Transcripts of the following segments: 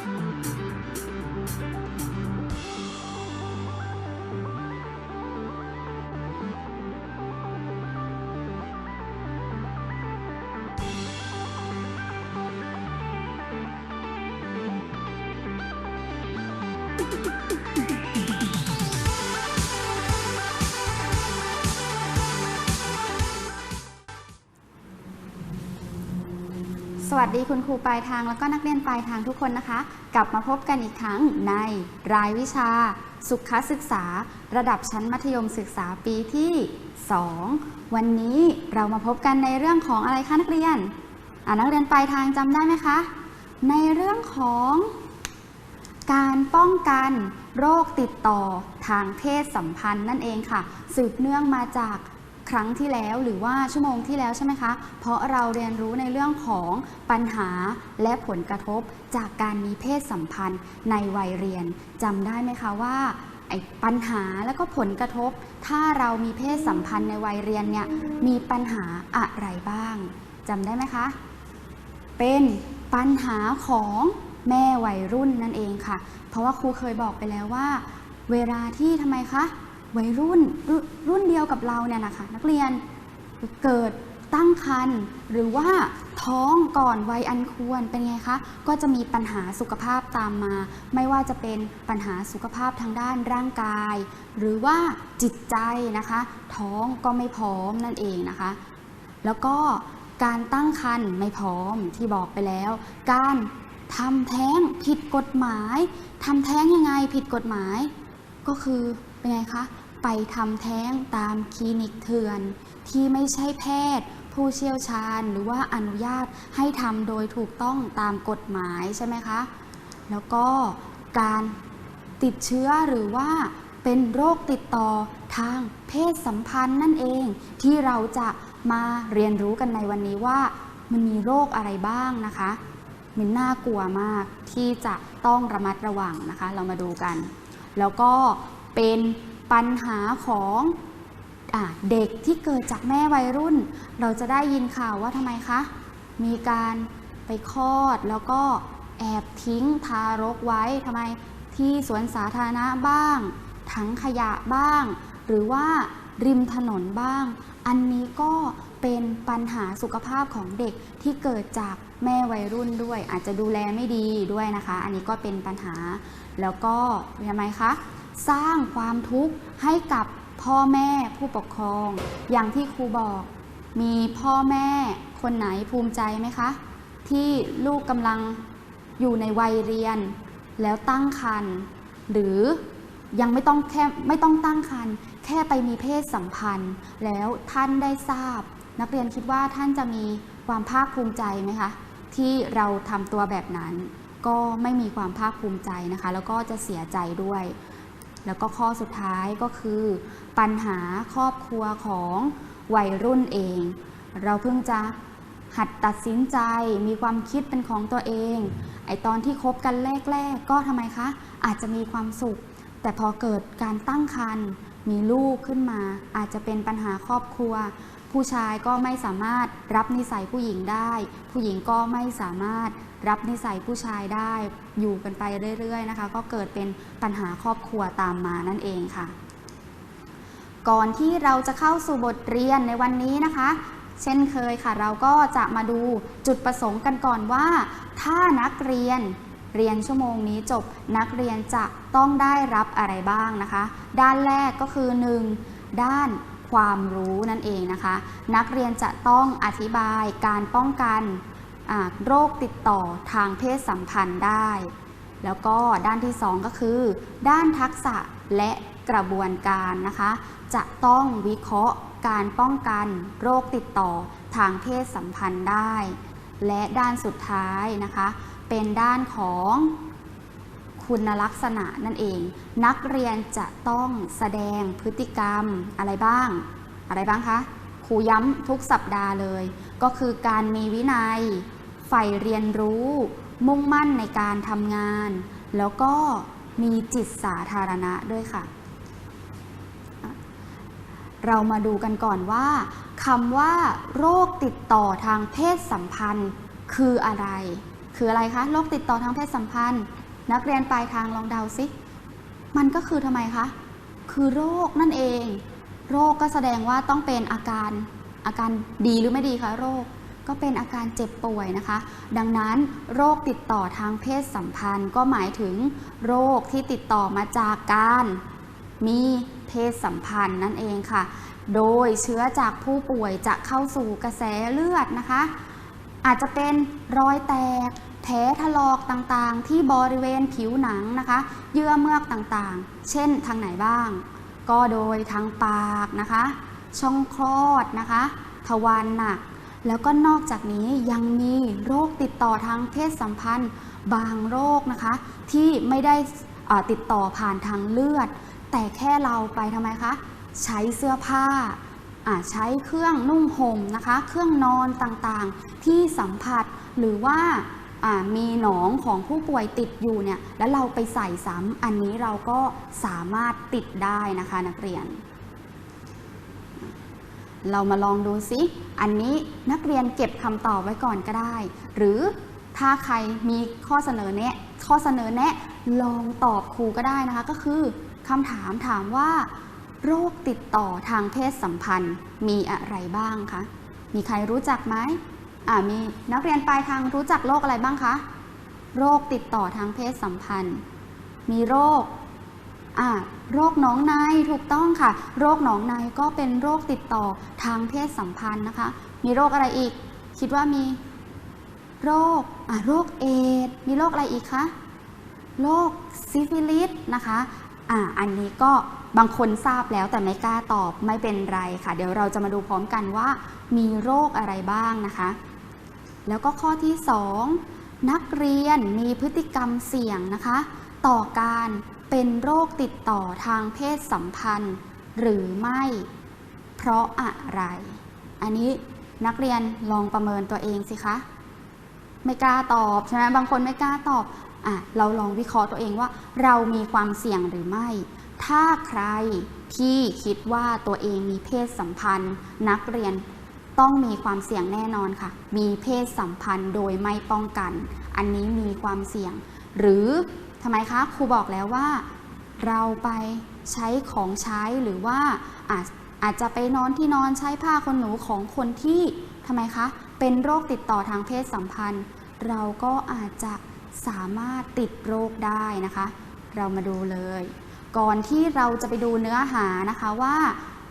ส วัสดีคุณครูปลายทางแล้วก็นักเรียนปลายทางทุกคนนะคะ กลับมาพบกันอีกครั้งในรายวิชา สุขศึกษา ระดับชั้นมัธยมศึกษาปีที่ 2 วันนี้เรามาพบกันในเรื่องของอะไรคะนักเรียนนักเรียนปลายทางจำได้ไหมคะ ในเรื่องของการป้องกันโรคติดต่อทางเพศสัมพันธ์นั่นเองค่ะ สืบเนื่องมาจาก ครั้งที่แล้วหรือว่าชั่วโมงที่แล้วใช่ไหมคะ เพราะเราเรียนรู้ในเรื่องของปัญหาและผลกระทบจากการมีเพศสัมพันธ์ในวัยเรียนจำได้ไหมคะว่าไอ้ปัญหาแล้วก็ผลกระทบ ถ้าเรามีเพศสัมพันธ์ในวัยเรียนเนี่ยมีปัญหาอะไรบ้างจำได้ไหมคะ เป็นปัญหาของแม่วัยรุ่นนั่นเองค่ะ เพราะว่าครูเคยบอกไปแล้วว่า เวลาที่ทำไมคะ วัยรุ่นรรุ่นเดียวกับเราเนี่ยนะคะนักเรียนเกิดตั้งครรภ์หรือว่าท้องก่อนวัยอันควรเป็นไงคะ ก็จะมีปัญหาสุขภาพตามมา ไม่ว่าจะเป็นปัญหาสุขภาพทางด้านร่างกาย หรือว่าจิตใจนะคะ ท้องก็ไม่พร้อมนั่นเองนะคะ แล้วก็การตั้งครรภ์ไม่พร้อมที่บอกไปแล้ว การทำแท้งผิดกฎหมายทำแท้งยังไงผิดกฎหมาย ก็คือเป็นไงคะ ไปทำแท้งตามคลินิกเถื่อน ที่ไม่ใช่แพทย์ ผู้เชี่ยวชาญหรือว่าอนุญาตให้ทำโดยถูกต้องตามกฎหมายใช่ไหมคะ แล้วก็การติดเชื้อหรือว่าเป็นโรคติดต่อทางเพศสัมพันธ์นั่นเอง ที่เราจะมาเรียนรู้กันในวันนี้ว่ามันมีโรคอะไรบ้างนะคะมันน่ากลัวมากที่จะต้องระมัดระวังนะคะ เรามาดูกัน แล้วก็เป็น ปัญหาของอเด็กที่เกิดจากแม่วัยรุ่น เราจะได้ยินข่าวว่าทำไมคะ มีการไปคลอดแล้วก็แอบทิ้งทารกไว้ทำไมที่สวนสาธารณะบ้าง ถังขยะบ้าง หรือว่าริมถนนบ้าง อันนี้ก็เป็นปัญหาสุขภาพของเด็กที่เกิดจากแม่วัยรุ่นด้วย อาจจะดูแลไม่ดีด้วยนะคะ อันนี้ก็เป็นปัญหาแล้วก็ทำไมคะ สร้างความทุกข์ให้กับพ่อแม่ผู้ปกครอง อย่างที่ครูบอก มีพ่อแม่คนไหนภูมิใจไหมคะ ที่ลูกกำลังอยู่ในวัยเรียน แล้วตั้งครรภ์หรือยังไม่ต้องแค่ไม่ต้องตั้งครรภ์แค่ไปมีเพศสัมพันธ์ แล้วท่านได้ทราบ นักเรียนคิดว่าท่านจะมีความภาคภูมิใจไหมคะที่เราทำตัวแบบนั้น ก็ไม่มีความภาคภูมิใจนะคะ แล้วก็จะเสียใจด้วย แล้วก็ข้อสุดท้ายก็คือ ปัญหาครอบครัวของวัยรุ่นเอง เราเพิ่งจะหัดตัดสินใจมีความคิดเป็นของตัวเอง ไอตอนที่คบกันแรก ๆ ก็ทำไมคะ อาจจะมีความสุข แต่พอเกิดการตั้งครรภ์มีลูกขึ้นมา อาจจะเป็นปัญหาครอบครัว ผู้ชายก็ไม่สามารถรับนิสัยผู้หญิงได้ ผู้หญิงก็ไม่สามารถรับนิสัยผู้ชายได้ อยู่กันไปเรื่อยๆนะคะ ก็เกิดเป็นปัญหาครอบครัวตามมานั่นเองค่ะ ก่อนที่เราจะเข้าสู่บทเรียนในวันนี้นะคะ เช่นเคยค่ะ เราก็จะมาดูจุดประสงค์กันก่อนว่า ถ้านักเรียนเรียนชั่วโมงนี้จบนักเรียนจะต้องได้รับอะไรบ้างนะคะ ด้านแรกก็คือ 1. ด้าน ความรู้นั่นเองนะคะ นักเรียนจะต้องอธิบายการป้องกันโรคติดต่อทางเพศสัมพันธ์ได้ แล้วก็ด้านที่ 2 ก็คือ ด้านทักษะและกระบวนการนะคะ จะต้องวิเคราะห์การป้องกันโรคติดต่อทางเพศสัมพันธ์ได้ และด้านสุดท้ายนะคะ เป็นด้านของ คุณลักษณะนั่นเอง นักเรียนจะต้องแสดงพฤติกรรมอะไรบ้าง อะไรบ้างคะครูย้ำทุกสัปดาห์เลย ก็คือการมีวินัยใฝ่เรียนรู้ มุ่งมั่นในการทำงาน แล้วก็มีจิตสาธารณะด้วยค่ะ เรามาดูกันก่อนว่าคำว่า โรคติดต่อทางเพศสัมพันธ์คืออะไร คืออะไรคะ โรคติดต่อทางเพศสัมพันธ์ นักเรียนปลายทางลองเดาสิ มันก็คือทำไมคะ คือโรคนั่นเอง โรคก็แสดงว่าต้องเป็นอาการอาการดีหรือไม่ดีคะโรค ก็เป็นอาการเจ็บป่วยนะคะ ดังนั้นโรคติดต่อทางเพศสัมพันธ์ ก็หมายถึงโรคที่ติดต่อมาจากการมีเพศสัมพันธ์นั่นเองค่ะ โดยเชื้อจากผู้ป่วยจะเข้าสู่กระแสเลือดนะคะ อาจจะเป็นรอยแตก แผลถลอกต่างๆ ที่บริเวณผิวหนังนะคะ เยื่อเมือกต่างๆ เช่นทางไหนบ้าง ก็โดยทางปากนะคะ ช่องคลอดนะคะ ทวารหนัก แล้วก็นอกจากนี้ยังมีโรคติดต่อทางเพศสัมพันธ์บางโรคนะคะ ที่ไม่ได้ติดต่อผ่านทางเลือด แต่แค่เราไปทำไมคะใช้เสื้อผ้าใช้เครื่องนุ่งห่มนะคะ เครื่องนอนต่างๆ ที่สัมผัสหรือว่า มีหนองของผู้ป่วยติดอยู่เนี่ยแล้วเราไปใส่ซ้ำอันนี้เราก็สามารถติดได้นะคะนักเรียน เรามาลองดูซิ อันนี้นักเรียนเก็บคำตอบไว้ก่อนก็ได้ หรือถ้าใครมีข้อเสนอแนะ ข้อเสนอแนะลองตอบครูก็ได้นะคะ ก็คือคำถามถามว่า โรคติดต่อทางเพศสัมพันธ์มีอะไรบ้างคะ มีใครรู้จักไหม มีนักเรียนปลายทางรู้จักโรคอะไรบ้างคะ โรคติดต่อทางเพศสัมพันธ์ มีโรคโรคหนองในถูกต้องค่ะ โรคหนองในก็เป็นโรคติดต่อทางเพศสัมพันธ์นะคะ มีโรคอะไรอีก คิดว่ามีโรคโรคเอดส์มีโรคอะไรอีกคะโรคซิฟิลิสนะคะอ่าอันนี้ก็บางคนทราบแล้วแต่ไม่กล้าตอบไม่เป็นไรค่ะ เดี๋ยวเราจะมาดูพร้อมกันว่า มีโรคอะไรบ้างนะคะ แล้วก็ข้อที่ 2 นักเรียนมีพฤติกรรมเสี่ยงนะคะ ต่อการเป็นโรคติดต่อทางเพศสัมพันธ์ หรือไม่ เพราะอะไร อันนี้นักเรียนลองประเมินตัวเองสิคะ ไม่กล้าตอบใช่ไหมบางคนไม่กล้าตอบอะเราลองวิเคราะห์ตัวเองว่า เรามีความเสี่ยงหรือไม่ ถ้าใครที่คิดว่าตัวเองมีเพศสัมพันธ์ นักเรียน ต้องมีความเสี่ยงแน่นอนค่ะ มีเพศสัมพันธ์โดยไม่ป้องกัน อันนี้มีความเสี่ยง หรือทำไมคะครูบอกแล้วว่า เราไปใช้ของใช้หรือว่าอาจอาจจะไปนอนที่นอนใช้ผ้าขนหนูของคนที่ทำไมคะ เป็นโรคติดต่อทางเพศสัมพันธ์ เราก็อาจจะสามารถติดโรคได้นะคะ เรามาดูเลย ก่อนที่เราจะไปดูเนื้อหานะคะว่า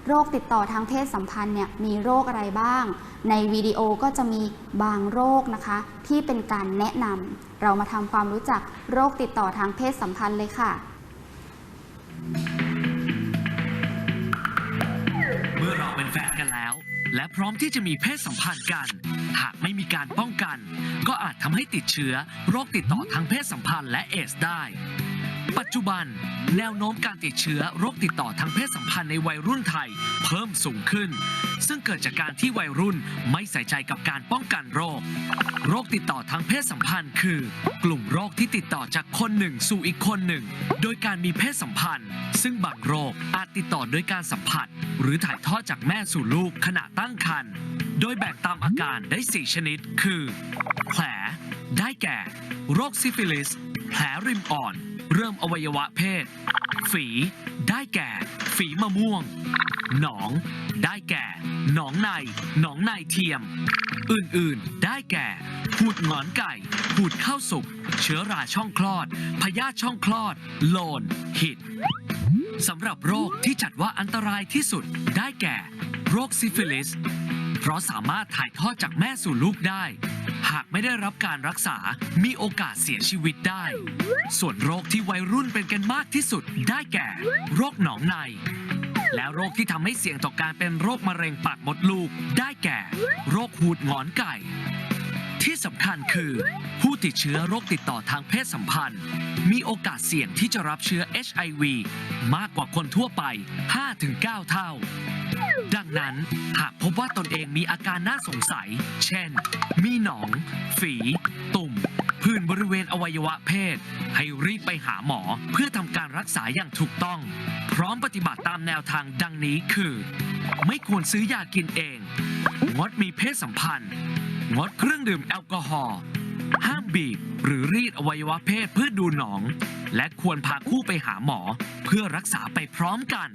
โรคติดต่อทางเพศสัมพันธ์เนี่ยมีโรคอะไรบ้าง ในวิดีโอก็จะมีบางโรคนะคะ ที่เป็นการแนะนำเรามาทำความรู้จักโรคติดต่อทางเพศสัมพันธ์เลยค่ะ เมื่อเราเป็นแฟนกันแล้ว และพร้อมที่จะมีเพศสัมพันธ์กัน หากไม่มีการป้องกัน ก็อาจทำให้ติดเชื้อ โรคติดต่อทางเพศสัมพันธ์และเอสได้ ปัจจุบัน แนวโน้มการติดเชื้อโรคติดต่อทางเพศสัมพันธ์ในวัยรุ่นไทย เพิ่มสูงขึ้น ซึ่งเกิดจากการที่วัยรุ่นไม่ใส่ใจกับการป้องกันโรค โรคติดต่อทางเพศสัมพันธ์คือ กลุ่มโรคที่ติดต่อจากคนหนึ่งสู่อีกคนหนึ่ง โดยการมีเพศสัมพันธ์ ซึ่งบางโรคอาจติดต่อโดยการสัมผัส หรือถ่ายทอดจากแม่สู่ลูกขณะตั้งครรภ์โดยแบ่งตามอาการได้ 4 ชนิด คือ แผล ได้แก่ โรคซิฟิลิส แผลริมอ่อน เริ่มอวัยวะเพศ ฝี ได้แก่ ฝีมะม่วง หนอง ได้แก่ หนองใน หนองในเทียม อื่นๆ ได้แก่หูดหงอนไก่ หูดข้าวสุก เชื้อราช่องคลอด พยาธิช่องคลอด โลน หิดสำหรับโรคที่จัดว่าอันตรายที่สุด ได้แก่ โรคซิฟิลิส เพราะสามารถถ่ายทอดจากแม่สู่ลูกได้ หากไม่ได้รับการรักษา มีโอกาสเสียชีวิตได้ ส่วนโรคที่วัยรุ่นเป็นกันมากที่สุดได้แก่ โรคหนองใน และโรคที่ทำให้เสี่ยงต่อการเป็นโรคมะเร็งปากมดลูก ได้แก่ โรคหูดหงอนไก่ ที่สำคัญคือ ผู้ติดเชื้อโรคติดต่อทางเพศสัมพันธ์ มีโอกาสเสี่ยงที่จะรับเชื้อ HIV มากกว่าคนทั่วไป 5-9 เท่า ดังนั้นหากพบว่าตนเองมีอาการน่าสงสัย เช่น มีหนอง ฝี ตุ่มผื่นบริเวณอวัยวะเพศ ให้รีบไปหาหมอเพื่อทำการรักษาอย่างถูกต้อง พร้อมปฏิบัติตามแนวทางดังนี้คือ ไม่ควรซื้อยากินเอง งดมีเพศสัมพันธ์ งดเครื่องดื่มแอลกอฮอล์ห้ามบีบหรือรีดอวัยวะเพศเพื่อดูหนอง และควรพาคู่ไปหาหมอเพื่อรักษาไปพร้อมกัน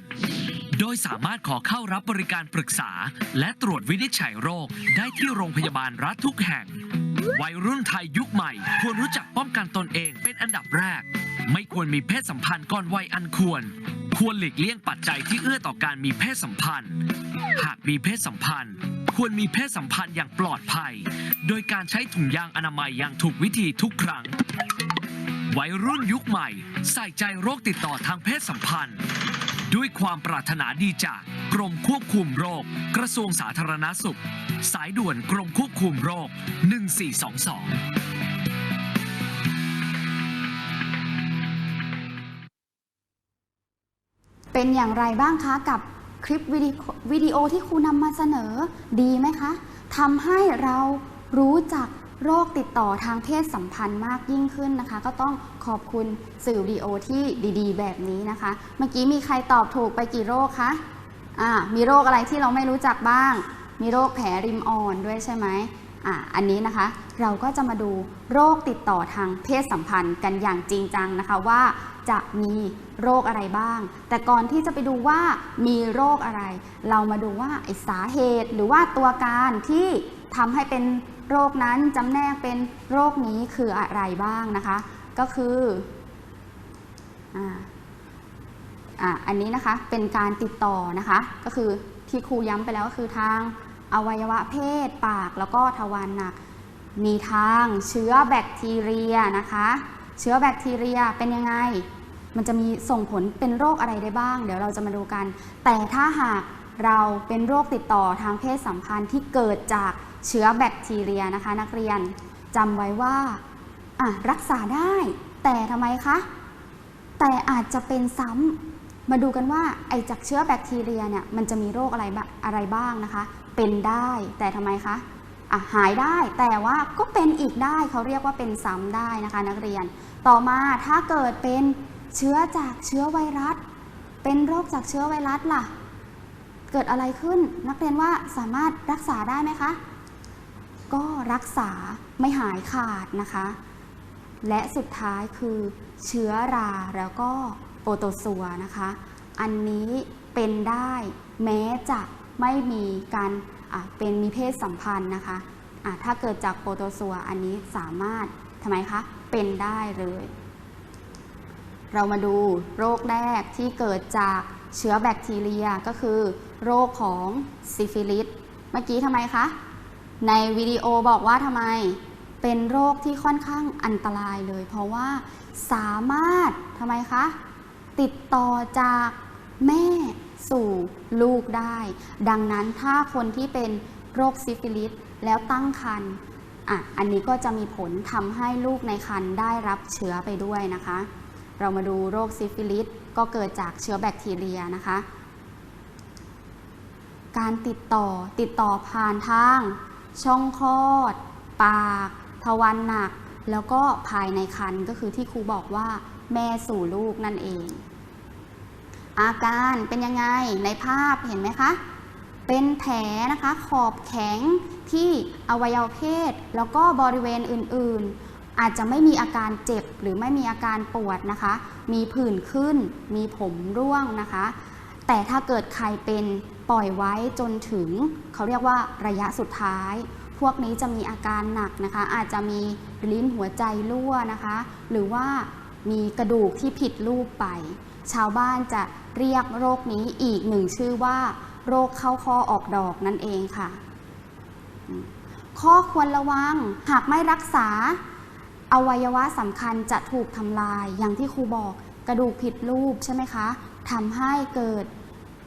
โดยสามารถขอเข้ารับบริการปรึกษา และตรวจวินิจฉัยโรคได้ที่โรงพยาบาลรัฐทุกแห่ง วัยรุ่นไทยยุคใหม่ ควรรู้จักป้องกันตนเองเป็นอันดับแรก ไม่ควรมีเพศสัมพันธ์ก่อนวัยอันควร ควรหลีกเลี่ยงปัจจัยที่เอื้อต่อการมีเพศสัมพันธ์ หากมีเพศสัมพันธ์ ควรมีเพศสัมพันธ์อย่างปลอดภัย โดยการใช้ถุงยางอนามัยอย่างถูกวิธีทุกครั้ง วัยรุ่นยุคใหม่ ใส่ใจโรคติดต่อทางเพศสัมพันธ์ ด้วยความปรารถนาดีจากกรมควบคุมโรค กระทรวงสาธารณสุข สายด่วนกรมควบคุมโรค 1422เป็นอย่างไรบ้างคะกับคลิปวิดีวิดีโอที่ครูนำมาเสนอดีไหมคะทำให้เรารู้จัก โรคติดต่อทางเพศสัมพันธ์มากยิ่งขึ้นนะคะ ก็ต้องขอบคุณสื่อวิดีโอที่ดีๆ แบบนี้นะคะ เมื่อกี้มีใครตอบถูกไปกี่โรคคะอ่ามีโรคอะไรที่เราไม่รู้จักบ้าง มีโรคแผลริมอ่อนด้วยใช่ไหมอ่าอันนี้นะคะเราก็จะมาดูโรคติดต่อทางเพศสัมพันธ์กันอย่างจริงจังนะคะว่าจะมีโรคอะไรบ้าง แต่ก่อนที่จะไปดูว่ามีโรคอะไร เรามาดูว่าสาเหตุหรือว่าตัวการที่ทำให้เป็น โรคนั้นจำแนกเป็นโรคนี้คืออะไรบ้างนะคะ ก็คืออ่าอันนี้นะคะเป็นการติดต่อนะคะ ก็คือที่ครูย้ำไปแล้วก็คือทางอวัยวะเพศปากแล้วก็ทวารหนัก มีทางเชื้อแบคทีเรียนะคะ เชื้อแบคทีเรียเป็นยังไง มันจะมีส่งผลเป็นโรคอะไรได้บ้าง เดี๋ยวเราจะมาดูกัน แต่ถ้าหาก เราเป็นโรคติดต่อทางเพศสัมพันธ์ที่เกิดจากเชื้อแบคทีเรียนะคะ นักเรียนจำไว้ว่าอะรักษาได้ แต่ทำไมคะ แต่อาจจะเป็นซ้ำมาดูกันว่าไอจากเชื้อแบคทีเรียเนี่ยมันจะมีโรคอะไรอะไรบ้างนะคะ เป็นได้แต่ทำไมคะอะหายได้แต่ว่าก็เป็นอีกได้เขาเรียกว่าเป็นซ้ำได้นะคะ นักเรียน ต่อมาถ้าเกิดเป็นเชื้อจากเชื้อไวรัส เป็นโรคจากเชื้อไวรัสล่ะ เกิดอะไรขึ้น นักเรียนว่าสามารถรักษาได้ไหมคะ ก็รักษาไม่หายขาดนะคะ และสุดท้ายคือเชื้อราแล้วก็โปรโตซัวนะคะ อันนี้เป็นได้แม้จะไม่มีการเป็นมีเพศสัมพันธ์นะคะะถ้าเกิดจากโปรโตซัวอันนี้สามารถทำไมคะ เป็นได้เลย เรามาดูโรคแรกที่เกิดจากเชื้อแบคทีเรียก็คือ โรคของซิฟิลิส เมื่อกี้ทำไมคะ ในวิดีโอบอกว่าทำไม เป็นโรคที่ค่อนข้างอันตรายเลย เพราะว่าสามารถทำไมคะ ติดต่อจากแม่สู่ลูกได้ ดังนั้นถ้าคนที่เป็นโรคซิฟิลิสแล้วตั้งครรภ์อะ อันนี้ก็จะมีผลทำให้ลูกในครรภ์ได้รับเชื้อไปด้วยนะคะ เรามาดูโรคซิฟิลิสก็เกิดจากเชื้อแบคทีเรียนะคะ การติดต่อติดต่อผ่านทาง ช่องคลอด ปาก ทวารหนัก แล้วก็ภายในครรภ์ก็คือที่ครูบอกว่า แม่สู่ลูกนั่นเอง อาการเป็นยังไงในภาพเห็นไหมคะ เป็นแผลนะคะขอบแข็งที่อวัยวะเพศ แล้วก็บริเวณอื่นๆ อาจจะไม่มีอาการเจ็บหรือไม่มีอาการปวดนะคะ มีผื่นขึ้น มีผมร่วงนะคะ แต่ถ้าเกิดใครเป็นปล่อยไว้จนถึง เขาเรียกว่าระยะสุดท้าย พวกนี้จะมีอาการหนักนะคะ อาจจะมีลิ้นหัวใจรั่วนะคะ หรือว่ามีกระดูกที่ผิดรูปไป ชาวบ้านจะเรียกโรคนี้อีกหนึ่งชื่อว่า โรคเข้าคอออกดอกนั่นเองค่ะ ข้อควรระวังหากไม่รักษา อวัยวะสำคัญจะถูกทำลายอย่างที่ครูบอกกระดูกผิดรูปใช่ไหมคะ ทำให้เกิด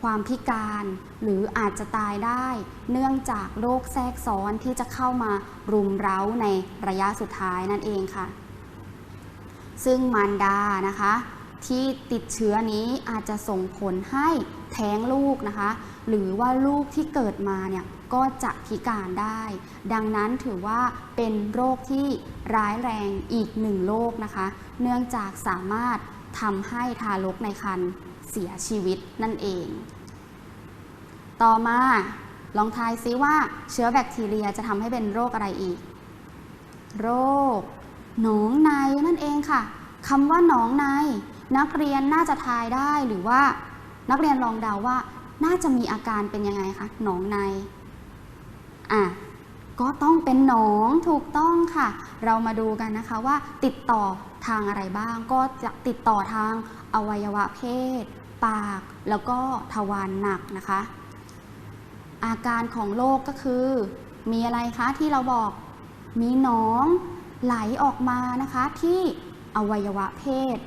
ความพิการหรืออาจจะตายได้ เนื่องจากโรคแทรกซ้อนที่จะเข้ามารุมเร้าในระยะสุดท้ายนั่นเองค่ะ ซึ่งมารดานะคะ ที่ติดเชื้อนี้อาจจะส่งผลให้แท้งลูกนะคะ หรือว่าลูกที่เกิดมาเนี่ยก็จะพิการได้ ดังนั้นถือว่าเป็นโรคที่ร้ายแรงอีกหนึ่งโรคนะคะ เนื่องจากสามารถทำให้ทารกในครรภ์ เสียชีวิตนั่นเอง ต่อมาลองทายซิว่าเชื้อแบคทีเรียจะทำให้เป็นโรคอะไรอีก โรค หนองในนั่นเองค่ะคำว่าหนองใน นักเรียนน่าจะทายได้หรือว่า นักเรียนลองเดาว่า น่าจะมีอาการเป็นยังไงคะหนองในอะก็ต้องเป็นหนองถูกต้องค่ะ เรามาดูกันนะคะว่าติดต่อทางอะไรบ้าง ก็จะติดต่อทางอวัยวะเพศ ปากแล้วก็ทวารหนักนะคะ อาการของโรคก็คือ มีอะไรคะที่เราบอกมีหนองไหลออกมานะคะที่อวัยวะเพศ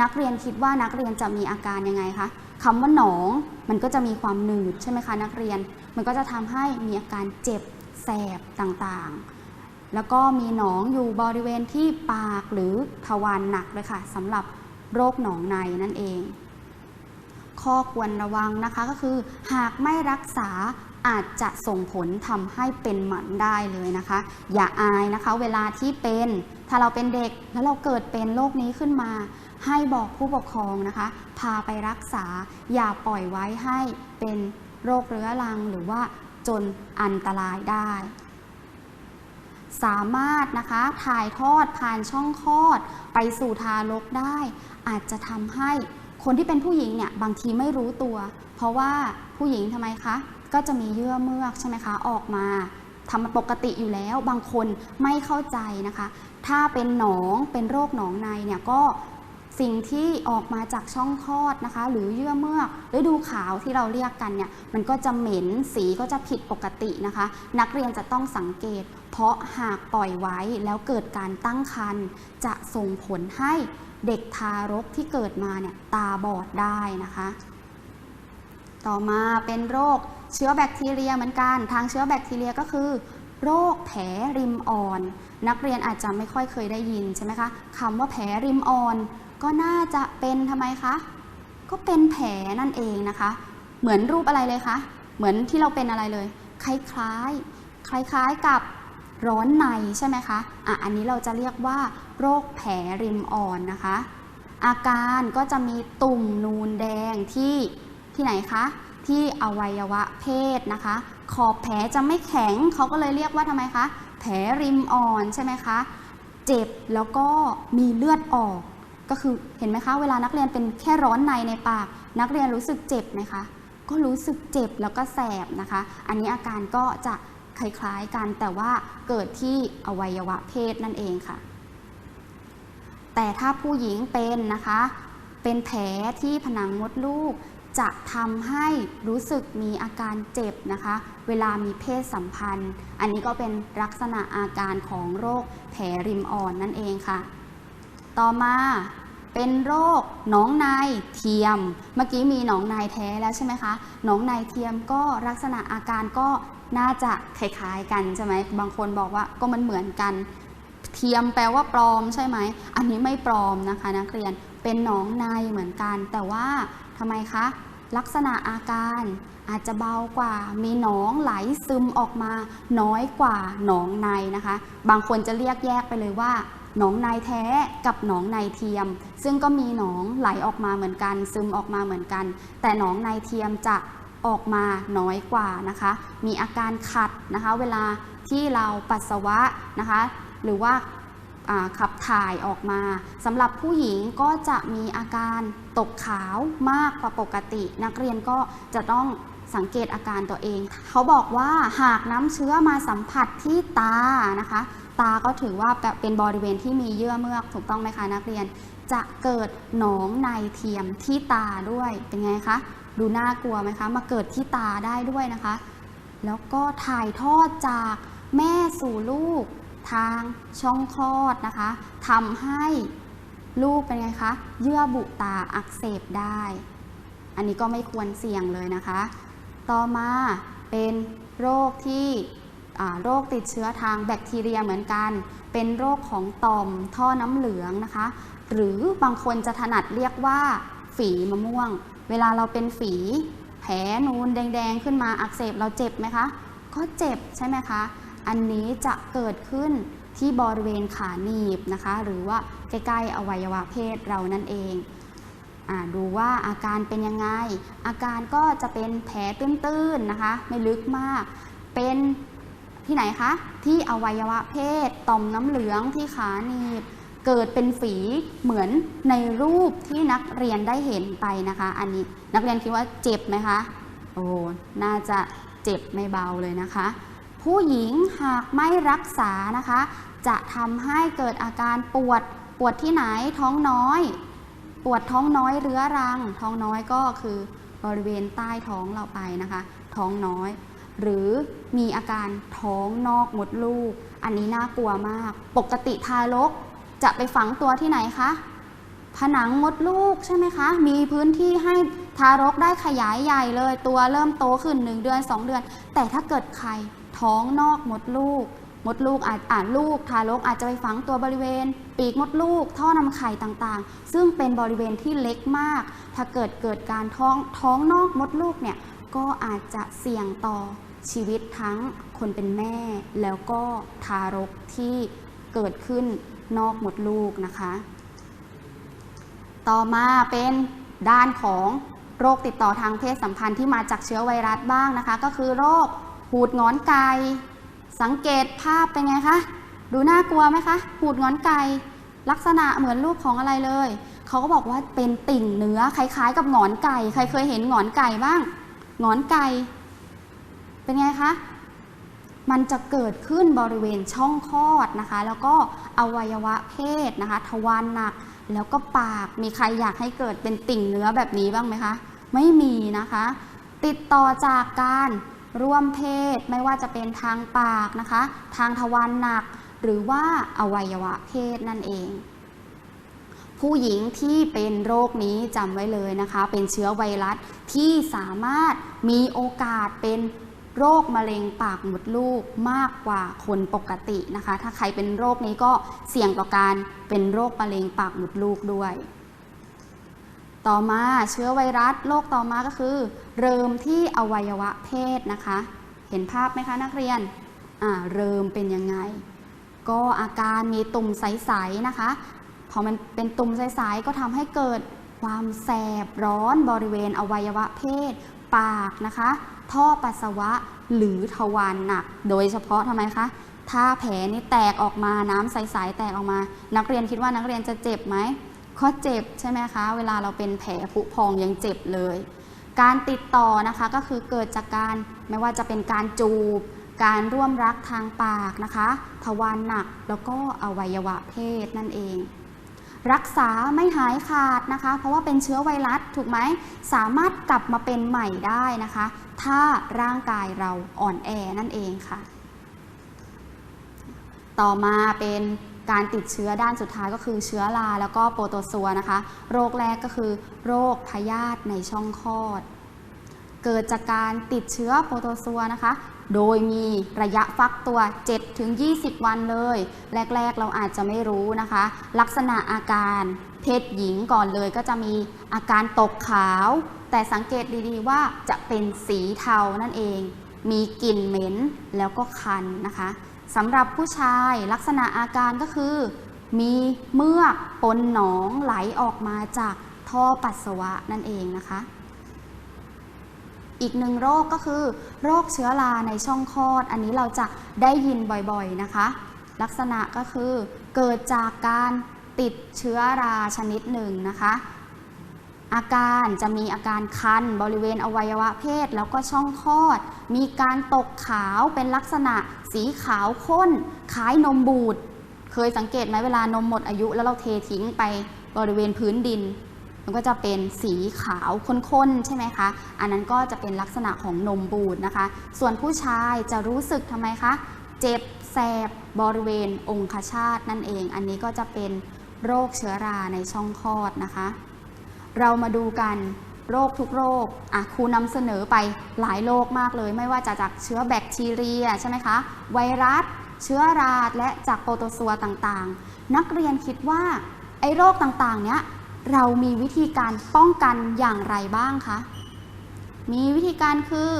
นักเรียนคิดว่านักเรียนจะมีอาการยังไงคะคำว่าหนองมันก็จะมีความหนืดใช่ไหมคะนักเรียนมันก็จะทำให้มีอาการเจ็บแสบต่างๆ แล้วก็มีหนองอยู่บริเวณที่ปากหรือทวารหนักเลยค่ะสำหรับโรคหนองในนั่นเอง ข้อควรระวังนะคะก็คือ หากไม่รักษาอาจจะส่งผลทำให้เป็นหมันได้เลยนะคะ อย่าอายนะคะเวลาที่เป็น ถ้าเราเป็นเด็กแล้วเราเกิดเป็นโรคนี้ขึ้นมา ให้บอกผู้ปกครองนะคะ พาไปรักษา อย่าปล่อยไว้ให้เป็นโรคเรื้อรังหรือว่าจนอันตรายได้ สามารถนะคะถ่ายทอดผ่านช่องคลอดไปสู่ทารกได้ อาจจะทำให้ คนที่เป็นผู้หญิงเนี่ยบางทีไม่รู้ตัว เพราะว่าผู้หญิงทำไมคะ ก็จะมีเยื่อเมือกใช่ไหมคะออกมาทำปกติอยู่แล้ว บางคนไม่เข้าใจนะคะ ถ้าเป็นหนองเป็นโรคหนองในเนี่ยก็สิ่งที่ออกมาจากช่องคลอดนะคะ หรือเยื่อเมือกฤดูขาวที่เราเรียกกันเนี่ยมันก็จะเหม็นสีก็จะผิดปกตินะคะ นักเรียนจะต้องสังเกต เพราะหากปล่อยไว้แล้วเกิดการตั้งครรภ์จะส่งผลให้ เด็กทารกที่เกิดมาเนี่ยตาบอดได้นะคะ ต่อมาเป็นโรคเชื้อแบคทีเรียเหมือนกัน ทางเชื้อแบคทีเรียก็คือ โรคแผลริมอ่อน นักเรียนอาจจะไม่ค่อยเคยได้ยินใช่ไหมคะคำว่าแผลริมอ่อน ก็น่าจะเป็นทำไมคะ ก็เป็นแผลนั่นเองนะคะ เหมือนรูปอะไรเลยคะ เหมือนที่เราเป็นอะไรเลย คล้ายๆ คล้ายๆกับ ร้อนในใช่ไหมคะอะอันนี้เราจะเรียกว่าโรคแผลริมอ่อนนะคะ อาการก็จะมีตุ่มนูนแดงที่ที่ไหนคะ ที่อวัยวะเพศนะคะ ขอบแผลจะไม่แข็งเขาก็เลยเรียกว่าทำไมคะ แผลริมอ่อนใช่ไหมคะ เจ็บแล้วก็มีเลือดออก ก็คือเห็นไหมคะ เวลานักเรียนเป็นแค่ร้อนในในปาก นักเรียนรู้สึกเจ็บไหมคะ ก็รู้สึกเจ็บแล้วก็แสบนะคะ อันนี้อาการก็จะ คล้ายๆกัน แต่ว่าเกิดที่อวัยวะเพศนั่นเองค่ะ แต่ถ้าผู้หญิงเป็นนะคะ เป็นแผลที่ผนังมดลูก จะทำให้รู้สึกมีอาการเจ็บนะคะ เวลามีเพศสัมพันธ์ อันนี้ก็เป็นลักษณะอาการของโรคแผลริมอ่อนนั่นเองค่ะ ต่อมาเป็นโรคหนองในเทียม เมื่อกี้มีหนองในแท้แล้วใช่ไหมคะ หนองในเทียมก็ลักษณะอาการก็ น่าจะคล้ายๆกันใช่ไหมบางคนบอกว่าก็มันเหมือนกัน เทียมแปลว่าปลอมใช่ไหม อันนี้ไม่ปลอมนะคะนักเรียนเป็นหนองในเหมือนกัน แต่ว่าทำไมคะ ลักษณะอาการอาจจะเบากว่า มีหนองไหลซึมออกมาน้อยกว่าหนองในนะคะ บางคนจะเรียกแยกไปเลยว่าหนองในแท้กับหนองในเทียม ซึ่งก็มีหนองไหลออกมาเหมือนกัน ซึมออกมาเหมือนกัน แต่หนองในเทียมจะ ออกมาน้อยกว่านะคะ มีอาการขัดนะคะ เวลาที่เราปัสสาวะนะคะ หรือว่าขับถ่ายออกมาสำหรับผู้หญิงก็จะมีอาการตกขาวมากกว่าปกติ นักเรียนก็จะต้องสังเกตอาการตัวเอง เขาบอกว่าหากน้ำเชื้อมาสัมผัสที่ตานะคะ ตาก็ถือว่าเป็นบริเวณที่มีเยื่อเมือกถูกต้องไหมคะนักเรียน จะเกิดหนองในเทียมที่ตาด้วยเป็นไงคะ ดูน่ากลัวไหมคะ มาเกิดที่ตาได้ด้วยนะคะ แล้วก็ถ่ายทอดจากแม่สู่ลูกทางช่องคลอดนะคะทำให้ลูกเป็นไงคะ เยื่อบุตาอักเสบได้ อันนี้ก็ไม่ควรเสี่ยงเลยนะคะ ต่อมาเป็นโรคที่โรคติดเชื้อทางแบคทีเรียเหมือนกัน เป็นโรคของต่อมท่อน้ำเหลืองนะคะ หรือบางคนจะถนัดเรียกว่าฝีมะม่วง เวลาเราเป็นฝีแผลนูนแดงๆ ขึ้นมาอักเสบเราเจ็บไหมคะ ก็เจ็บใช่ไหมคะ อันนี้จะเกิดขึ้นที่บริเวณขาหนีบนะคะ หรือว่าใกล้ๆอวัยวะเพศเรานั่นเองอดูว่าอาการเป็นยังไง อาการก็จะเป็นแผลตื้นๆนะคะ ไม่ลึกมาก เป็นที่ไหนคะ ที่อวัยวะเพศ ต่อมน้ำเหลืองที่ขาหนีบ เกิดเป็นฝีเหมือนในรูปที่นักเรียนได้เห็นไปนะคะ อันนี้นักเรียนคิดว่าเจ็บไหมคะ โอ้ น่าจะเจ็บไม่เบาเลยนะคะ ผู้หญิงหากไม่รักษานะคะ จะทำให้เกิดอาการปวด ปวดที่ไหนท้องน้อย ปวดท้องน้อยเรื้อรัง ท้องน้อยก็คือบริเวณใต้ท้องเราไปนะคะ ท้องน้อย หรือมีอาการท้องนอกมดลูก อันนี้น่ากลัวมาก ปกติทารก จะไปฝังตัวที่ไหนคะ ผนังมดลูกใช่ไหมคะ มีพื้นที่ให้ทารกได้ขยายใหญ่เลย ตัวเริ่มโตขึ้น 1 เดือน 2 เดือน แต่ถ้าเกิดใครท้องนอกมดลูก มดลูกอาจอ่าจลูก ทารกอาจจะไปฝังตัวบริเวณ ปีกมดลูก ท่อนำไข่ต่างๆ ซึ่งเป็นบริเวณที่เล็กมาก ถ้าเกิดเกิดการท้องท้องนอกมดลูกเนี่ยก็อาจจะเสี่ยงต่อชีวิตทั้งคนเป็นแม่ แล้วก็ทารกที่เกิดขึ้น นอกหมดลูกนะคะ ต่อมาเป็นด้านของโรคติดต่อทางเพศสัมพันธ์ที่มาจากเชื้อไวรัสบ้างนะคะ ก็คือโรคหูดงอนไก่สังเกตภาพเป็นไงคะดูน่ากลัวไหมคะหูดงอนไก่ลักษณะเหมือนรูปของอะไรเลยเขาก็บอกว่าเป็นติ่งเนื้อคล้ายๆ กับหงอนไก่ ใครเคยเห็นหงอนไก่บ้างหงอนไก่เป็นไงคะ มันจะเกิดขึ้นบริเวณช่องคลอดนะคะ แล้วก็อวัยวะเพศนะคะทวารหนัก แล้วก็ปากมีใครอยากให้เกิดเป็นติ่งเนื้อแบบนี้บ้างไหมคะ ไม่มีนะคะ ติดต่อจากการร่วมเพศไม่ว่าจะเป็นทางปากนะคะ ทางทวารหนัก หรือว่าอวัยวะเพศนั่นเอง ผู้หญิงที่เป็นโรคนี้จำไว้เลยนะคะ เป็นเชื้อไวรัสที่สามารถมีโอกาสเป็น โรคมะเร็งปากมดลูกมากกว่าคนปกตินะคะ ถ้าใครเป็นโรคนี้ก็เสี่ยงต่อการเป็นโรคมะเร็งปากมดลูกด้วย ต่อมาเชื้อไวรัสโรคต่อมาก็คือ เริมที่อวัยวะเพศนะคะ เห็นภาพไหมคะนักเรียนอ่าเริมเป็นยังไง ก็อาการมีตุ่มใสๆนะคะ พอมันเป็นตุ่มใสๆก็ทำให้เกิดความแสบร้อนบริเวณอวัยวะเพศ ปากนะคะ ท่อปัสสาวะหรือทวารหนัก โดยเฉพาะทำไมคะ ถ้าแผลนี่แตกออกมาน้ำใสๆแตกออกมา นักเรียนคิดว่านักเรียนจะเจ็บไหมก็เจ็บใช่ไหมคะ เวลาเราเป็นแผลผุพองยังเจ็บเลย การติดต่อนะคะก็คือเกิดจากการไม่ว่าจะเป็นการจูบ การร่วมรักทางปากนะคะ ทวารหนักแล้วก็อวัยวะเพศนั่นเองรักษาไม่หายขาดนะคะ เพราะว่าเป็นเชื้อไวรัสถูกไหม สามารถกลับมาเป็นใหม่ได้นะคะ ถ้าร่างกายเราอ่อนแอนั่นเองค่ะ ต่อมาเป็นการติดเชื้อด้านสุดท้ายก็คือเชื้อราแล้วก็โปรโตซัวนะคะ โรคแรกก็คือ โรคพยาธิในช่องคลอด เกิดจากการติดเชื้อโปรโตซัวนะคะ โดยมีระยะฟักตัว 7-20 วันเลย แรก ๆ เราอาจจะไม่รู้นะคะ ลักษณะอาการเพศหญิงก่อนเลยก็จะมีอาการตกขาว แต่สังเกตดีๆว่าจะเป็นสีเทานั่นเอง มีกลิ่นเหม็นแล้วก็คันนะคะสำหรับผู้ชายลักษณะอาการก็คือ มีเมือกปนหนองไหลออกมาจากท่อปัสสาวะนั่นเองนะคะ อีกหนึ่งโรคก็คือโรคเชื้อราในช่องคลอด อันนี้เราจะได้ยินบ่อยๆนะคะ ลักษณะก็คือเกิดจากการติดเชื้อราชนิดหนึ่งนะคะ อาการจะมีอาการคันบริเวณอวัยวะเพศ แล้วก็ช่องคลอด มีการตกขาวเป็นลักษณะสีขาวข้นคล้ายนมบูด เคยสังเกตไหมเวลานมหมดอายุแล้วเราเททิ้งไปบริเวณพื้นดิน มันก็จะเป็นสีขาวข้นๆใช่ไหมคะ อันนั้นก็จะเป็นลักษณะของนมบูดนะคะ ส่วนผู้ชายจะรู้สึกทำไมคะ เจ็บแสบบริเวณองคชาตนั่นเอง อันนี้ก็จะเป็นโรคเชื้อราในช่องคลอดนะคะ เรามาดูกันโรคทุกโรคอะครูนำเสนอไปหลายโรคมากเลย ไม่ว่าจะจากเชื้อแบคทีเรียใช่ไหมคะ ไวรัส เชื้อราและจากโปรโตซัวต่างๆ นักเรียนคิดว่าไอ้โรคต่างๆ เนี้ย เรามีวิธีการป้องกันอย่างไรบ้างคะ มีวิธีการคือ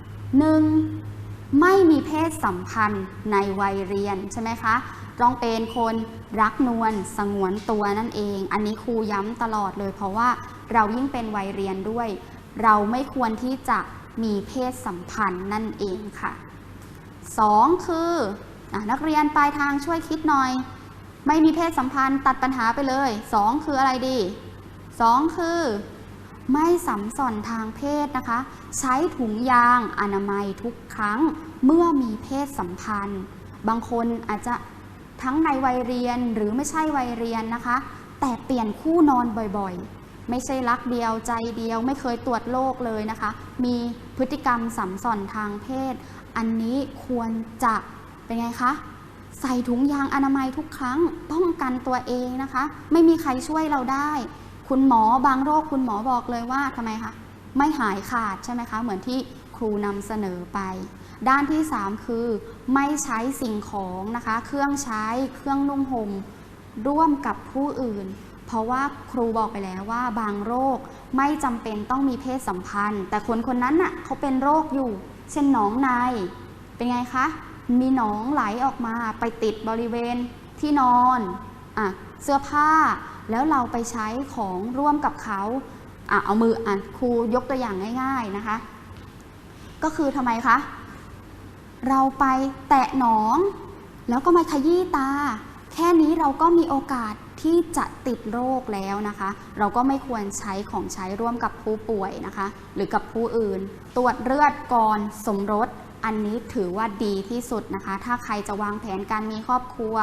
1. ไม่มีเพศสัมพันธ์ในวัยเรียนใช่ไหมคะต้องเป็นคนรักนวลสงวนตัวนั่นเอง อันนี้ครูย้ำตลอดเลยเพราะว่าเรายิ่งเป็นวัยเรียนด้วย เราไม่ควรที่จะมีเพศสัมพันธ์นั่นเองค่ะ 2 คืออนักเรียนปลายทางช่วยคิดหน่อย ไม่มีเพศสัมพันธ์ตัดปัญหาไปเลย 2 คืออะไรดี 2 คือไม่สัมสอนทางเพศนะคะ ใช้ถุงยางอนามัยทุกครั้งเมื่อมีเพศสัมพันธ์ บางคนอาจจะทั้งในวัยเรียนหรือไม่ใช่วัยเรียนนะคะ แต่เปลี่ยนคู่นอนบ่อยๆ ไม่ใช่รักเดียวใจเดียวไม่เคยตรวจโรคเลยนะคะ มีพฤติกรรมสัมสอนทางเพศ อันนี้ควรจะเป็นไงคะ ใส่ถุงยางอนามัยทุกครั้งป้องกันตัวเองนะคะ ไม่มีใครช่วยเราได้ คุณหมอบางโรคคุณหมอบอกเลยว่าทำไมคะไม่หายขาดใช่ไหมคะเหมือนที่ครูนำเสนอไป ด้านที่ 3 คือไม่ใช้สิ่งของนะคะ เครื่องใช้เครื่องนุ่งห่มร่วมกับผู้อื่น เพราะว่าครูบอกไปแล้วว่าบางโรคไม่จำเป็นต้องมีเพศสัมพันธ์ แต่คนคนนั้นน่ะเขาเป็นโรคอยู่ เช่นหนองในเป็นไงคะ มีหนองไหลออกมาไปติดบริเวณที่นอนอะเสื้อผ้าแล้วเราไปใช้ของร่วมกับเขาอะเอามืออะครูยกตัวอย่างง่าย ๆนะคะ ก็คือทำไมคะ เราไปแตะหนอง แล้วก็มาขยี้ตา แค่นี้เราก็มีโอกาสที่จะติดโรคแล้วนะคะ เราก็ไม่ควรใช้ของใช้ร่วมกับผู้ป่วยนะคะ หรือกับผู้อื่น ตรวจเลือดก่อนสมรส อันนี้ถือว่าดีที่สุดนะคะ ถ้าใครจะวางแผนการมีครอบครัว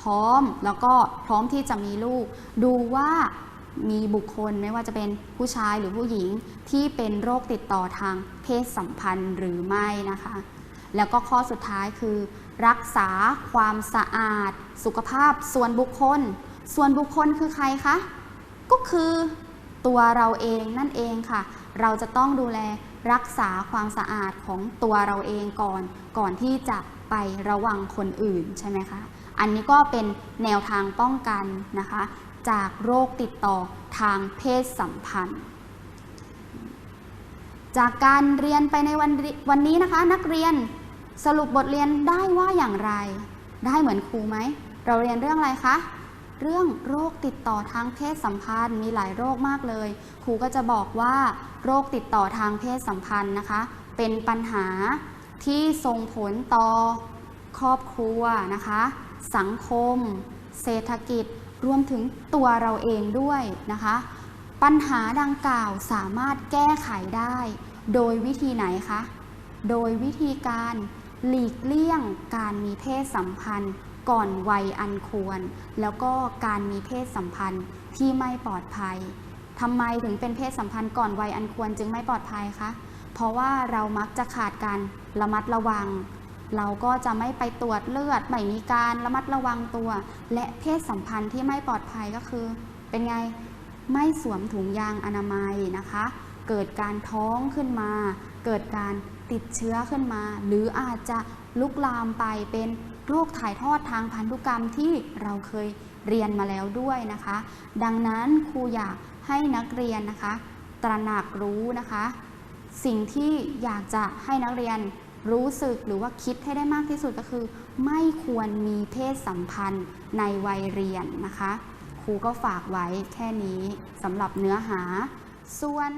พร้อมแล้วก็พร้อมที่จะมีลูก ดูว่ามีบุคคลไม่ว่าจะเป็นผู้ชายหรือผู้หญิงที่เป็นโรคติดต่อทางเพศสัมพันธ์หรือไม่นะคะ แล้วก็ข้อสุดท้ายคือ รักษาความสะอาด สุขภาพส่วนบุคคล ส่วนบุคคลคือใครคะ ก็คือตัวเราเองนั่นเองค่ะ เราจะต้องดูแล รักษาความสะอาดของตัวเราเองก่อน ก่อนที่จะไประวังคนอื่นใช่ไหมคะอันนี้ก็เป็นแนวทางป้องกันนะคะ จากโรคติดต่อทางเพศสัมพันธ์ จากการเรียนไปในวันวันนี้นะคะ นักเรียนสรุปบทเรียนได้ว่าอย่างไร ได้เหมือนครูไหม เราเรียนเรื่องอะไรคะ เรื่องโรคติดต่อทางเพศสัมพันธ์มีหลายโรคมากเลย ครูก็จะบอกว่าโรคติดต่อทางเพศสัมพันธ์นะคะ เป็นปัญหาที่ส่งผลต่อครอบครัวนะคะ สังคม เศรษฐกิจรวมถึงตัวเราเองด้วยนะคะ ปัญหาดังกล่าวสามารถแก้ไขได้ โดยวิธีไหนคะ โดยวิธีการหลีกเลี่ยงการมีเพศสัมพันธ์ ก่อนวัยอันควร แล้วก็การมีเพศสัมพันธ์ที่ไม่ปลอดภัยทำไมถึงเป็นเพศสัมพันธ์ก่อนวัยอันควรจึงไม่ปลอดภัยคะ เพราะว่าเรามักจะขาดการระมัดระวัง เราก็จะไม่ไปตรวจเลือด ไม่มีการระมัดระวังตัว และเพศสัมพันธ์ที่ไม่ปลอดภัยก็คือ เป็นไง ไม่สวมถุงยางอนามัยนะคะ เกิดการท้องขึ้นมา เกิดการติดเชื้อขึ้นมา หรืออาจจะลุกลามไปเป็น โรคถ่ายทอดทางพันธุกรรมที่เราเคยเรียนมาแล้วด้วยนะคะ ดังนั้นครูอยากให้นักเรียนนะคะ ตระหนักรู้นะคะ สิ่งที่อยากจะให้นักเรียนรู้สึกหรือว่าคิดให้ได้มากที่สุดก็คือ ไม่ควรมีเพศสัมพันธ์ในวัยเรียนนะคะ ครูก็ฝากไว้แค่นี้สำหรับเนื้อหา ส่วน